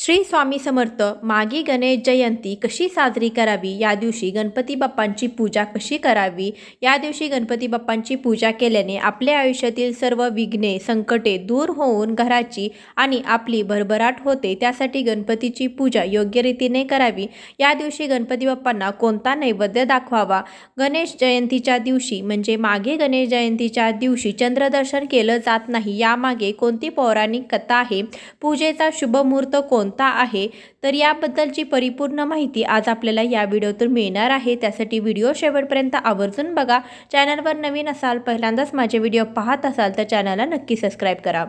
श्री स्वामी समर्थ मागी गणेश जयंती कशी साजरी करावी? या दिवशी गणपती बाप्पांची पूजा कशी करावी? या दिवशी गणपती बाप्पांची पूजा केल्याने आपल्या आयुष्यातील सर्व विघ्ने संकटे दूर होऊन घराची आणि आपली भरभराट होते. त्यासाठी गणपतीची पूजा योग्य रीतीने करावी. या दिवशी गणपती बाप्पांना कोणता नैवेद्य दाखवावा? गणेश जयंतीच्या दिवशी म्हणजे मागे गणेश जयंतीच्या दिवशी चंद्रदर्शन केलं जात नाही. यामागे कोणती पौराणिक कथा आहे? पूजेचा शुभ मुहूर्त कोणता आहे तर याबद्दलची परिपूर्ण माहिती आज आपल्याला या व्हिडिओतून मिळणार आहे. त्यासाठी व्हिडिओ शेवटपर्यंत आवर्जून बघा. चॅनलवर नवीन असाल पहिल्यांदाच माझे व्हिडिओ पाहत असाल तर चॅनलला नक्की सबस्क्राईब करा.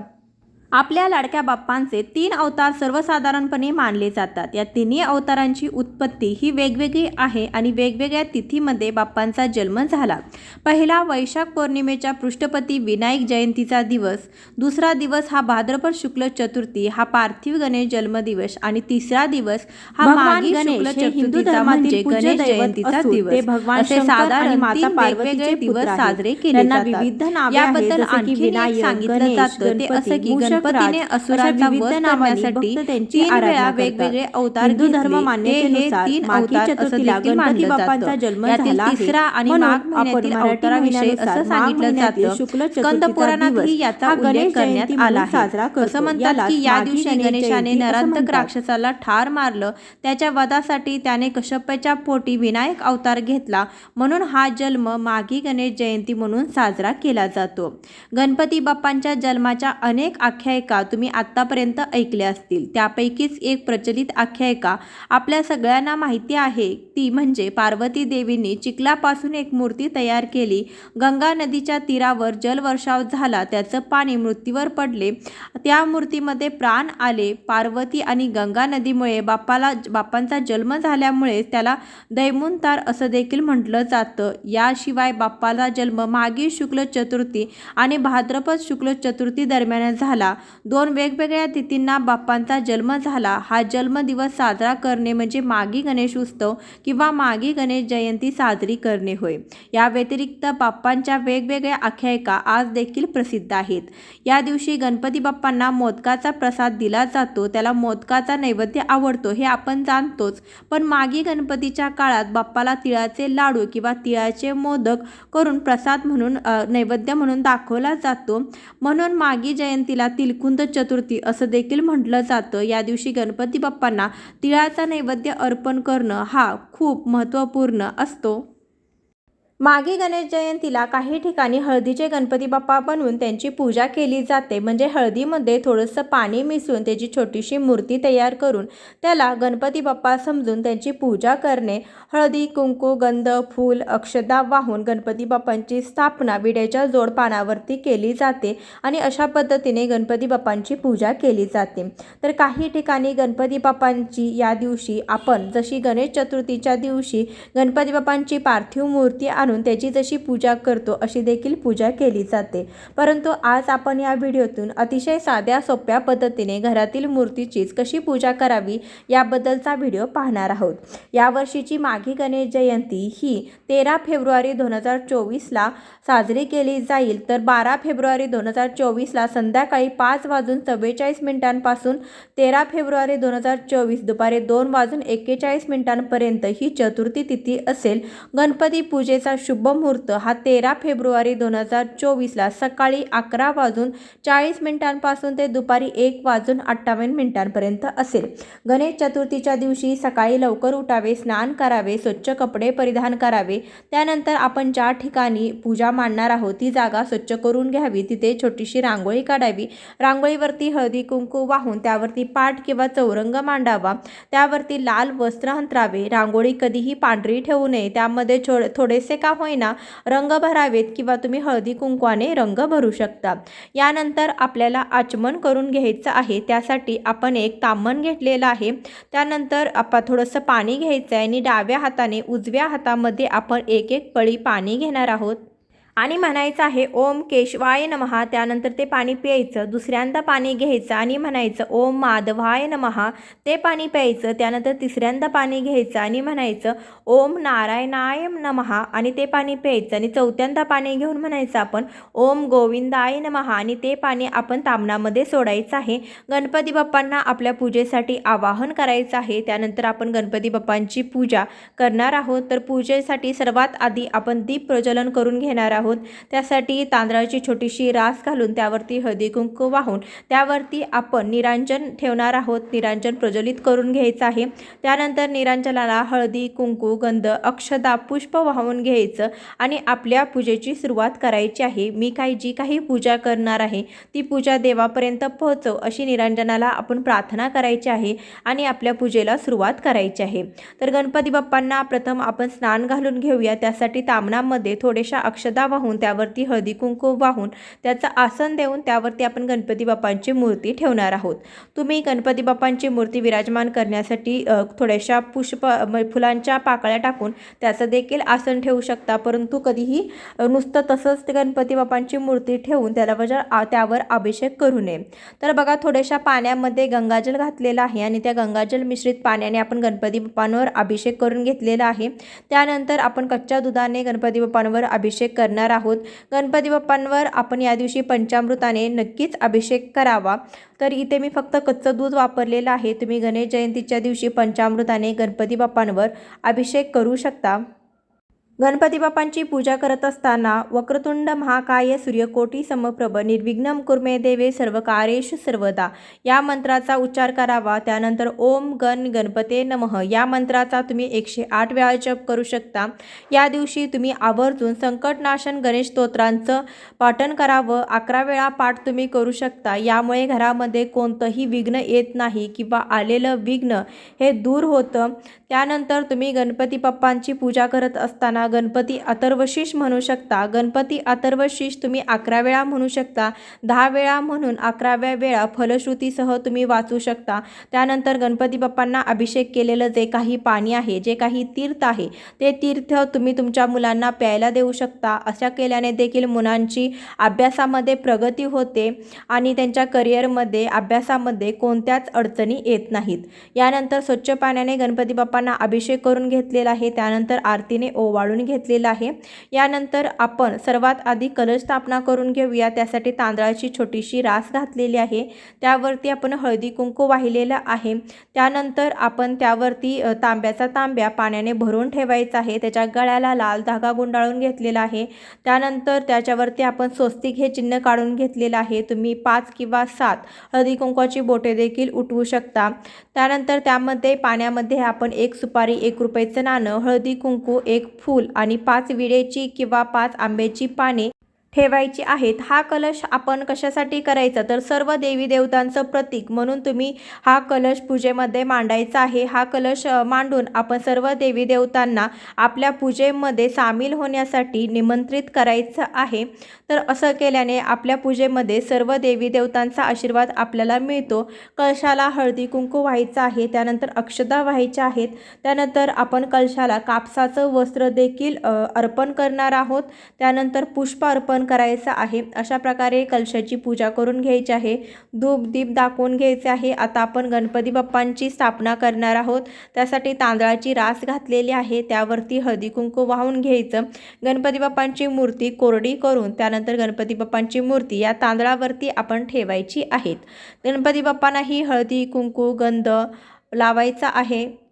आपल्या लाडक्या बाप्पांचे तीन अवतार सर्वसाधारणपणे मानले जातात. या तिन्ही अवतारांची उत्पत्ती ही वेगवेगळी आहे आणि वेगवेगळ्या तिथीमध्ये बाप्पांचा जन्म झाला. पहिला वैशाख पौर्णिमेच्या पृष्ठपती विनायक जयंतीचा दिवस दुसरा दिवस हा भाद्रपद शुक्ल चतुर्थी हा पार्थिव गणेश जन्मदिवस आणि तिसरा दिवस हा माघी गणेश शुक्ल हिंदू धर्मातील म्हणजे पूज्य गणेश जयंतीचा दिवस. भगवान असे साधारण माता पार्वतीचे दिवस. साजरे केले जातात. याबद्दल आणखी सांगितलं गणेश, जातं. ते असं की गणपतीने विविध वध करण्यासाठी तीन वेळा. वेगवेगळे अवतार हिंदू. धर्म मान्यतेनुसार तीन माघी अवतार चतुर्थीला गणपती बाप्पांचा. जन्म झाला. तिसरा आणि माघ महिन्यातील अवताराविषयी महिन्यानुसार असं सांगितलं जातं शुक्ल स्कंद पुराणातही याचा उल्लेख गणेश करण्यात आला साजरा. असं म्हणतात की या दिवशी गणेश गणेशाने नरांतक. राक्षसाला ठार मारलं त्याच्या वधासाठी त्याने कश्यपाच्या पोटी विनायक अवतार घेतला म्हणून हा जन्म माघी गणेश जयंती म्हणून साजरा केला जातो गणपती बाप्पांच्या जन्माच्या अनेक आख्यायिका तुम्ही आत्तापर्यंत ऐकल्या असतील. त्यापैकीच एक प्रचलित आख्यायिका आपल्या सगळ्यांना माहिती आहे. ती म्हणजे पार्वती देवीने चिखलापासून एक मूर्ती तयार केली. गंगा नदीच्या तीरावर जलवर्षाव झाला. त्याचं पाणी मृत्यूवर पडले. त्या मूर्तीमध्ये प्राण आले. पार्वती आणि गंगा नदीमुळे बाप्पाला बाप्पांचा जन्म झाल्यामुळे त्याला दैमुंतार असं देखील म्हटलं जातं. याशिवाय बाप्पाला जन्म मागील शुक्ल चतुर्थी आणि भाद्रपद शुक्ल चतुर्थी दरम्यान झाला. दोन वेगवेगळ्या तिथींना बाप्पांचा जन्म झाला. हा जन्मदिवस साजरा करणे म्हणजे मागी गणेश उत्सव किंवा मागी गणेश जयंती साजरी करणे होय. या व्यतिरिक्त बाप्पांच्या वेगवेगळ्या आख्यायिका आज देखील प्रसिद्ध आहेत. या दिवशी गणपती बाप्पांना मोदकाचा प्रसाद दिला जातो. त्याला मोदकाचा नैवेद्य आवडतो हे आपण जाणतोच. पण मागी गणपतीच्या काळात बाप्पाला तिळाचे लाडू किंवा तिळाचे मोदक करून प्रसाद म्हणून नैवेद्य म्हणून दाखवला जातो. म्हणून मागी जयंतीला निलकुंद चतुर्थी असं देखील म्हटलं जातं. या दिवशी गणपती बाप्पांना तिळाचा नैवेद्य अर्पण करणं हा खूप महत्त्वपूर्ण असतो. मागे गणेश जयंतीला काही ठिकाणी हळदीचे गणपती बाप्पा बनवून त्यांची पूजा केली जाते. म्हणजे हळदीमध्ये थोडंसं पाणी मिसळून त्याची छोटीशी मूर्ती तयार करून त्याला गणपती बाप्पा समजून त्यांची पूजा करणे. हळदी कुंकू गंध फूल अक्षदा वाहून गणपती बाप्पांची स्थापना विड्याच्या जोडपानावरती केली जाते आणि अशा पद्धतीने गणपती बाप्पांची पूजा केली जाते. तर काही ठिकाणी गणपती बाप्पांची या दिवशी आपण जशी गणेश चतुर्थीच्या दिवशी गणपती बाप्पांची पार्थिव मूर्ती आणून त्याची जशी पूजा करतो अशी देखील पूजा केली जाते. परंतु आज आपण या व्हिडिओतून अतिशय साध्या सोप्या पद्धतीने घरातील मूर्तीचीच कशी पूजा करावी याबद्दलचा व्हिडिओ पाहणार आहोत. यावर्षीची माघी गणेश जयंती ही तेरा फेब्रुवारी दोन हजार चोवीसला साजरी केली जाईल. तर बारा फेब्रुवारी दोन हजार चोवीसला संध्याकाळी पाच वाजून चव्वेचाळीस मिनिटांपासून तेरा फेब्रुवारी दोन हजार चोवीस दुपारी दोन वाजून एक्केचाळीस मिनिटांपर्यंत ही चतुर्थी तिथी असेल. गणपती पूजेचा शुभ मुहूर्त हा तेरा फेब्रुवारी दोन हजार चोवीसला सकाळी अकरा वाजून चाळीस मिनिटांपासून ते दुपारी एक वाजून अठ्ठावन्न मिनिटांपर्यंत असेल. गणेश चतुर्थीच्या दिवशी सकाळी लवकर उठावे स्नान करावे स्वच्छ कपडे परिधान करावे. त्यानंतर आपण ज्या ठिकाणी पूजा मांडणार आहोत ती जागा स्वच्छ करून घ्यावी. तिथे छोटीशी रांगोळी काढावी. रांगोळीवरती हळदी कुंकू वाहून त्यावरती पाठ किंवा चौरंग मांडावा. त्यावरती लाल वस्त्र अंतरावे. रांगोळी कधीही पांढरी ठेवू नये. त्यामध्ये छो थोडेसे का होईना रंग भरावेत किंवा तुम्ही हळदी कुंकवाने रंग भरू शकता. यानंतर आपल्याला आचमन करून घ्यायचं आहे. त्यासाठी आपण एक तामन घेतलेलं आहे. त्यानंतर आपण थोडंसं पाणी घ्यायचं आहे आणि डाव्या हाताने उजव्या हातामध्ये आपण एक एक पळी पाणी घेणार आहोत. आणि म्हणायचं आहे ओम केशवाय नमहा त्यानंतर ते पाणी प्यायचं दुसऱ्यांदा पाणी घ्यायचं आणि म्हणायचं ओम माधवाय नमहा ते पाणी प्यायचं त्यानंतर तिसऱ्यांदा पाणी घ्यायचं आणि म्हणायचं ओम नारायणाय नमहा आणि ते पाणी प्यायचं आणि चौथ्यांदा पाणी घेऊन म्हणायचं आपण ओम गोविंदाय नमहा आणि ते पाणी आपण तामणामध्ये सोडायचं आहे. गणपती बाप्पांना आपल्या पूजेसाठी आवाहन करायचं आहे. त्यानंतर आपण गणपती बाप्पांची पूजा करणार आहोत. तर पूजेसाठी सर्वात आधी आपण दीप प्रज्वलन करून घेणार आहोत. त्यासाठी तांदळाची छोटीशी रास घालून त्यावरती हळदी कुंकू वाहून त्यावरती आपण निरांजन ठेवणार आहोत. निरांजन प्रज्वलित करून घ्यायचं आहे. त्यानंतर निरांजनाला हळदी कुंकू गंध अक्षदा पुष्प वाहून घ्यायचं आणि आपल्या पूजेची सुरुवात करायची आहे. मी काही जी काही पूजा करणार आहे ती पूजा देवापर्यंत पोहोचव अशी निरांजनाला आपण प्रार्थना करायची आहे आणि आपल्या पूजेला सुरुवात करायची आहे. तर गणपती बाप्पांना प्रथम आपण स्नान घालून घेऊया. त्यासाठी तामणामध्ये थोड्याशा अक्षदा वाहून त्यावरती हळदी कुंकू वाहून त्याचं आसन देऊन त्यावरती आपण गणपती बाप्पांची मूर्ती ठेवणार आहोत. तुम्ही गणपती बाप्पांची मूर्ती विराजमान करण्यासाठी थोड्याशा पुष्प फुलांच्या पाकळ्या टाकून त्याचं देखील आसन ठेवू शकता. परंतु कधीही नुसतं तसंच ते गणपती बाप्पांची मूर्ती ठेवून त्याला वजा त्यावर अभिषेक करू नये. तर बघा थोड्याशा पाण्यामध्ये गंगाजल घातलेलं आहे आणि त्या गंगाजल मिश्रित पाण्याने आपण गणपती बाप्पांवर अभिषेक करून घेतलेला आहे. त्यानंतर आपण कच्च्या दुधाने गणपती बाप्पांवर अभिषेक करणार आहोत. गणपती बाप्पांवर आपण या दिवशी पंचामृताने नक्कीच अभिषेक करावा. तर इथे मी फक्त कच्चं दूध वापरलेलं आहे. तुम्ही गणेश जयंतीच्या दिवशी पंचामृताने गणपती बाप्पांवर अभिषेक करू शकता. गणपती बाप्पांची पूजा करत असताना वक्रतुंड महाकाय सूर्यकोटी समप्रभ निर्विघ्न कुर्मे देवे सर्व कार्येश सर्वदा. या मंत्राचा उच्चार करावा त्यानंतर ओम गण गणपते नमः. या मंत्राचा तुम्ही एकशे आठ वेळा जप करू शकता. या दिवशी तुम्ही आवर्जून संकटनाशन गणेश स्तोत्रांचं पाठन करावं अकरा वेळा पाठ तुम्ही करू शकता. यामुळे घरामध्ये कोणतंही विघ्न येत नाही किंवा आलेलं विघ्न हे दूर होतं. त्यानंतर तुम्ही गणपती बाप्पांची पूजा करत असताना गणपती अथर्वशीष म्हणू शकता. गणपती अथर्वशीष तुम्ही अकरा वेळा म्हणू शकता. दहा वेळा म्हणून अकराव्या वेळा फलश्रुतीसह तुम्ही वाचू शकता. त्यानंतर गणपती बाप्पांना अभिषेक केलेलं जे काही पाणी आहे जे काही तीर्थ आहे ते तीर्थ तुम्ही तुमच्या मुलांना प्यायला देऊ शकता. अशा केल्याने देखील मुलांची अभ्यासामध्ये प्रगती होते आणि त्यांच्या करिअरमध्ये अभ्यासामध्ये कोणत्याच अडचणी येत नाहीत. यानंतर स्वच्छ पाण्याने गणपती बाप्पांना अभिषेक करून घेतलेला आहे. त्यानंतर आरतीने ओवाळून घेतलेला आहे. यानंतर आपण सर्वात आधी कलश स्थापना करून घेऊया. त्यासाठी तांदळाची छोटीशी रास घातलेली आहे. त्यावरती आपण हळदी कुंकू वाहिलेलं आहे. त्यानंतर आपण त्यावरती तांब्याचा तांब्या पाण्याने भरून ठेवायचा आहे. त्याच्या गळ्याला लाल धागा गुंडाळून घेतलेला आहे. त्यानंतर त्याच्यावरती आपण स्वस्तिक हे चिन्ह काढून घेतलेलं आहे. तुम्ही पाच किंवा सात हळदी कुंकवाची बोटे देखील उठवू शकता. त्यानंतर त्यामध्ये पाण्यामध्ये आपण एक सुपारी एक रुपयाचं नाणं हळदी कुंकू एक फूल आणि पाच विडेची किंवा पाच आंब्याची पाने ठेवायची आहेत. हा कलश आपण कशासाठी करायचा? तर सर्व देवी देवतांचं प्रतीक म्हणून तुम्ही हा कलश पूजेमध्ये मांडायचा आहे. हा कलश मांडून आपण सर्व देवी देवतांना आपल्या पूजेमध्ये सामील होण्यासाठी निमंत्रित करायचं आहे. तर असं केल्याने आपल्या पूजेमध्ये सर्व देवी देवतांचा आशीर्वाद आपल्याला मिळतो. कलशाला हळदी कुंकू व्हायचं आहे. त्यानंतर अक्षता व्हायच्या आहेत. त्यानंतर आपण कलशाला कापसाचं वस्त्र देखील अर्पण करणार आहोत. त्यानंतर पुष्प अर्पण करायचं आहे. अशा प्रकारे कलशाची पूजा करून घ्यायची आहे. धूप दीप दाखवून घ्यायचे आहे. आता आपण गणपती बाप्पांची स्थापना करणार आहोत. त्यासाठी तांदळाची रास घातलेली आहे. त्यावरती हळदी कुंकू वाहून घ्यायचं. गणपती बाप्पांची मूर्ती कोरडी करून त्यानंतर गणपती बाप्पांची मूर्ती या तांदळावरती आपण ठेवायची आहेत. गणपती बाप्पांनाही हळदी कुंकू गंध लावायचा आहे.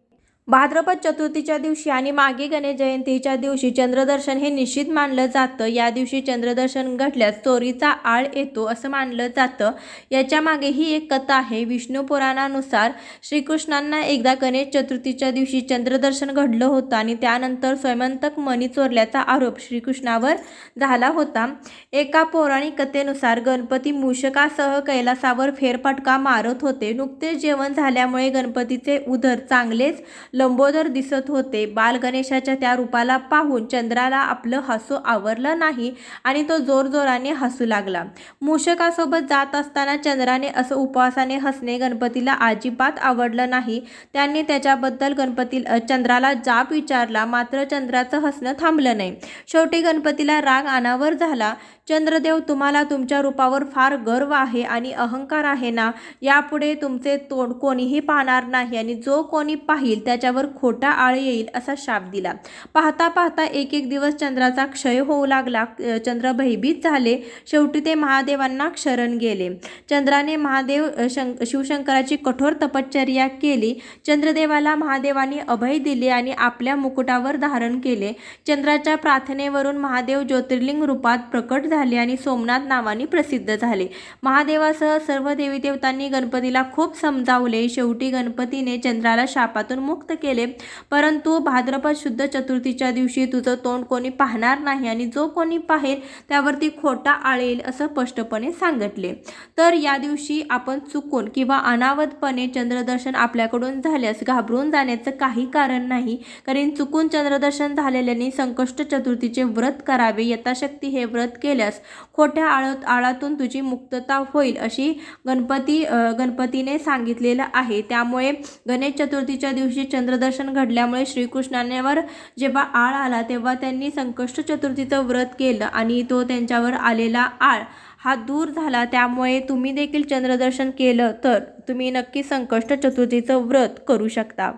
भाद्रपद चतुर्थीच्या दिवशी आणि मागे गणेश जयंतीच्या दिवशी चंद्रदर्शन हे निश्चित मानलं जातं. या दिवशी चंद्रदर्शन घडल्यास चोरीचा आळ येतो असं मानलं जातं. याच्या मागे ही एक कथा आहे. विष्णू पुराणानुसार श्रीकृष्णांना एकदा गणेश चतुर्थीच्या दिवशी चंद्रदर्शन घडलं होतं आणि त्यानंतर स्वयंतक मणी चोरल्याचा आरोप श्रीकृष्णावर झाला होता. एका पौराणिक कथेनुसार गणपती मूषकासह कैलासावर फेरफटका मारत होते. नुकतेच जेवण झाल्यामुळे गणपतीचे उदर चांगलेच लंबोदर दिसत होते. बाल गणेशाच्या त्या रूपाला पाहून चंद्राला आपलं हसू आवरलं नाही आणि तो जोरजोराने हसू लागला. मूषकासोबत जात असताना चंद्राने असं उपवासाने हसणे गणपतीला अजिबात आवडलं नाही. त्यांनी त्याच्याबद्दल गणपती चंद्राला जाब विचारला मात्र चंद्राचं हसणं थांबलं नाही. शेवटी गणपतीला राग अनावर झाला. चंद्रदेव तुम्हाला तुमच्या रूपावर फार गर्व आहे आणि अहंकार आहे ना? यापुढे तुमचे तोंड कोणीही पाहणार नाही आणि जो कोणी पाहिल त्याच्यावर खोटा आळ येईल असा शाप दिला. पाहता पाहता एक एक दिवस चंद्राचा क्षय होऊ लागला. चंद्र भयभीत झाले. शेवटी ते महादेवांना शरण गेले. चंद्राने महादेव शंक शिवशंकराची कठोर तपश्चर्या केली. चंद्रदेवाला महादेवाने अभय दिले आणि आपल्या मुकुटावर धारण केले. चंद्राच्या प्रार्थनेवरून महादेव ज्योतिर्लिंग रूपात प्रकट झाले आणि सोमनाथ नावाने प्रसिद्ध झाले. महादेवासह सर्व देवी देवतांनी गणपतीला खूप समजावले. शेवटी गणपतीने चंद्राला शापातून मुक्त केले. परंतु भाद्रपद शुद्ध चतुर्थीच्या दिवशी तुझं तोंड कोणी पाहणार नाही आणि जो कोणी पाहेल त्यावरती खोटा आळेल असं स्पष्टपणे सांगितले. तर या दिवशी आपण चुकून किंवा अनावधपणे चंद्रदर्शन आपल्याकडून झाल्यास घाबरून जाण्याचं काही कारण नाही. कारण चुकून चंद्रदर्शन झालेल्यांनी संकष्ट चतुर्थीचे व्रत करावे. यथाशक्ती हे व्रत केल्यास खोट्या आळत आळातून तुझी मुक्तता होईल अशी गणपती गणपतीने सांगितलेलं आहे. त्यामुळे गणेश चतुर्थीच्या दिवशी चंद्रदर्शन घडल्यामुळे श्रीकृष्णांवर जेव्हा आळ आला तेव्हा त्यांनी संकष्ट चतुर्थीचं व्रत केलं आणि तो त्यांच्यावर आलेला आळ हा दूर झाला. त्यामुळे तुम्ही देखील चंद्रदर्शन केलं तर तुम्ही नक्की संकष्ट चतुर्थीचं व्रत करू शकता.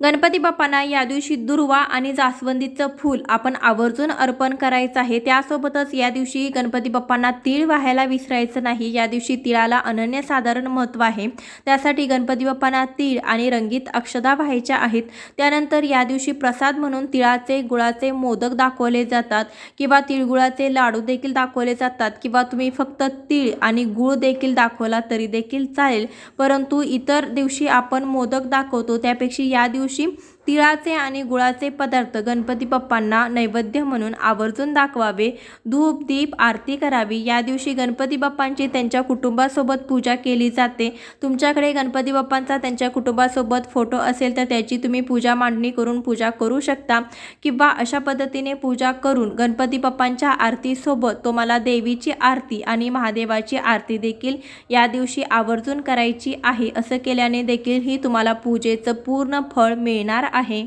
गणपती बाप्पांना या दिवशी दुर्वा आणि जास्वंदीचं फूल आपण आवर्जून अर्पण करायचं आहे. त्यासोबतच या दिवशी गणपती बाप्पांना तीळ वाहायला विसरायचं नाही. या दिवशी तिळाला अनन्यसाधारण महत्त्व आहे. त्यासाठी गणपती बाप्पांना तीळ आणि रंगीत अक्षदा व्हायच्या आहेत. त्यानंतर या दिवशी प्रसाद म्हणून तिळाचे गुळाचे मोदक दाखवले जातात किंवा तिळगुळाचे लाडू देखील दाखवले जातात किंवा तुम्ही फक्त तीळ आणि गुळ देखील दाखवला तरी देखील चालेल. परंतु इतर दिवशी आपण मोदक दाखवतो. त्यापेक्षा या दिवशी दिवशी तिळाचे आणि गुळाचे पदार्थ गणपती बाप्पांना नैवेद्य म्हणून आवर्जून दाखवावे. धूप दीप आरती करावी. या दिवशी गणपती बाप्पांची त्यांच्या कुटुंबासोबत पूजा केली जाते. तुमच्याकडे गणपती बाप्पांचा त्यांच्या कुटुंबासोबत फोटो असेल तर त्याची तुम्ही पूजा मांडणी करून पूजा करू शकता. किंवा अशा पद्धतीने पूजा करून गणपती बाप्पांच्या आरतीसोबत तुम्हाला देवीची आरती आणि महादेवाची आरती देखील या दिवशी आवर्जून करायची आहे. असं केल्याने देखील ही तुम्हाला पूजेचं पूर्ण फळ मिळणार आहे.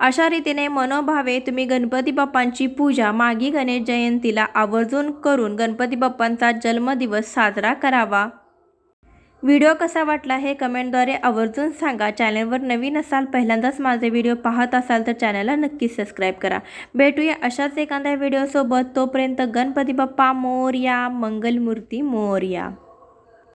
अशा रीतीने मनोभावे तुम्ही गणपती बाप्पांची पूजा मागी गणेश जयंतीला आवर्जून करून गणपती बाप्पांचा जन्मदिवस साजरा करावा. व्हिडिओ कसा वाटला हे कमेंटद्वारे आवर्जून सांगा. चॅनलवर नवीन असाल पहिल्यांदाच माझे व्हिडिओ पाहत असाल तर चॅनलला नक्की सबस्क्राईब करा. भेटूया अशाच एखाद्या व्हिडिओसोबत. तोपर्यंत गणपती बाप्पा मोरया मंगलमूर्ती मोरया.